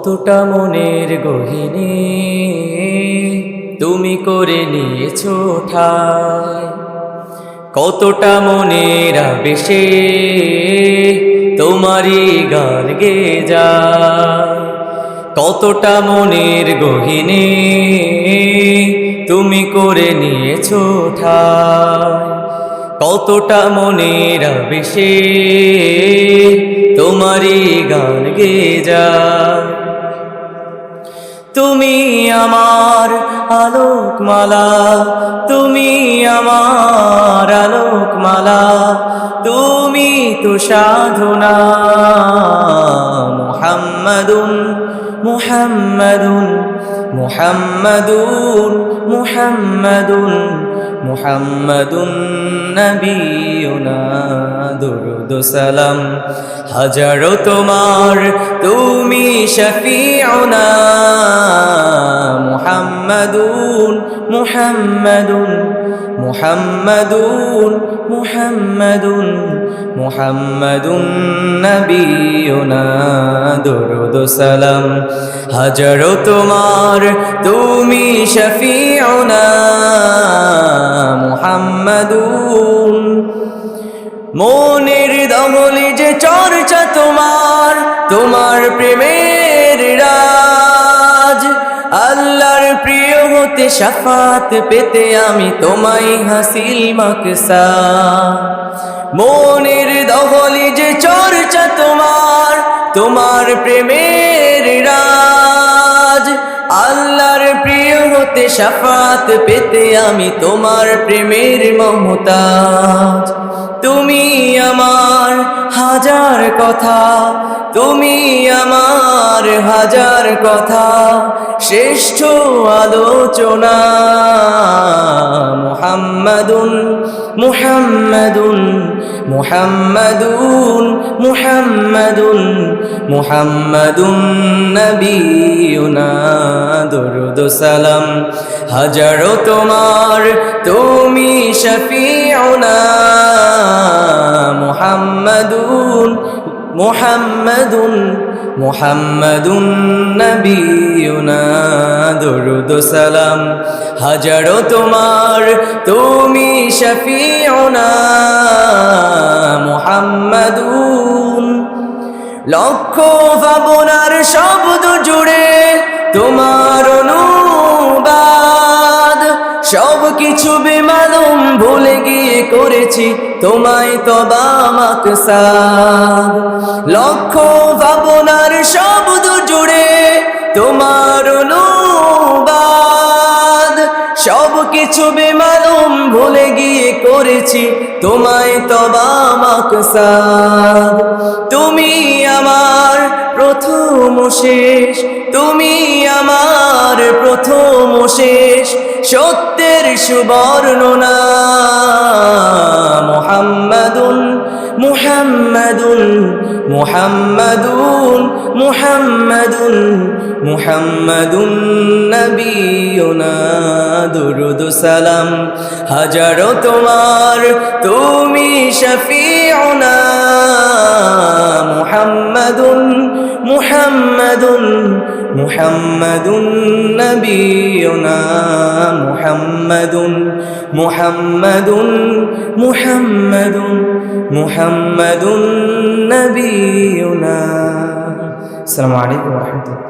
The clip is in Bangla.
কতটা মনের গহিনী তুমি করে নিয়েছ ঠাই কতটা মনের আবেশে তোমারই গান গে যায়। কতটা মনের গহিনী তুমি করে নিয়েছ ঠাই কতটা মনের আবেশে তোমারই গান গে যায়। তুমি আমার আলোকমালা, তুমি আমার আলোকমালা, তুমি তো সাধনা মুহাম্মাদুন মুহাম্মাদুন মুহাম্মাদুন মুহাম্মাদুন মুহাম্মাদুন নবিয়ুনা দুরুদ সালাম। হাজারো তোমার, তুমি শফিউনা। মুহাম্মাদুন মুহাম্মাদুন মুহাম্মাদুন মুহাম্মাদুন নবিয়ুনা দুরুদ সালাম। হাজারো তোমার, তুমি শফিউনা, মুহাম্মাদুন। মনের দমলে যে চর্চা তোমার তোমার প্রেমের আল্লাহর হতে সাফাত পেতে আমি তোমায় হাসিল মাকসা। মনের দহলি যে চর্চা তোমার তোমার প্রেমের রাজ। আল্লাহর প্রিয় হতে সাফাত পেতে আমি তোমার প্রেমের মমতাজ। তুমি আমার হাজার কথা তুমি আমার হাজার কথা, শ্রেষ্ঠ আলোচনা। মুহাম্মাদুন মুহাম্মাদুন মুহাম্মাদুন মুহাম্মাদুন মুহাম্মাদুন নবিয়ুনা দুরুদ সালাম, হাজারো তোমার, তুমি শফিউনা। মুহাম্মাদুন মুহাম্মাদুন নবিয়ুনা দুরুদ সালাম। হাজারো তোমার, তুমি শফিউনা, মুহাম্মাদুন। লক্ষ ভাবনার শব্দ জুড়ে তোমার অনুবাদ। সব কিছু বেমালুম ভুলে গিয়ে করেছি। তোমায় তবা মাকসাদ। লক্ষ ভাবনার শব্দ জুড়ে তোমার অনুবাদ। সব কিছু বেমালুম ভুলে গিয়ে করেছি। তোমায় তবা মাকসাদ। তুমি আমার প্রথম শেষ। তুমি আমার প্রথম শেষ। সত্যের সুবর্ণনা। মুহাম্মাদুন মুহাম্মাদুন মুহাম্মাদুন মুহাম্মাদুন মুহাম্মাদুন নবিয়ুনা দুরুদ সালাম হাজারো তোমার তুমি শফিউনা। মুহাম্মাদুন মুহাম্মাদুন মুহাম্মাদুন নবিয়ুনা মুহাম্মাদুন মুহাম্মাদুন মুহাম্মাদুন মুহাম্মাদুন নবিয়ুনা আসসালামু আলাইকুম ওয়া রাহমাতুল্লাহ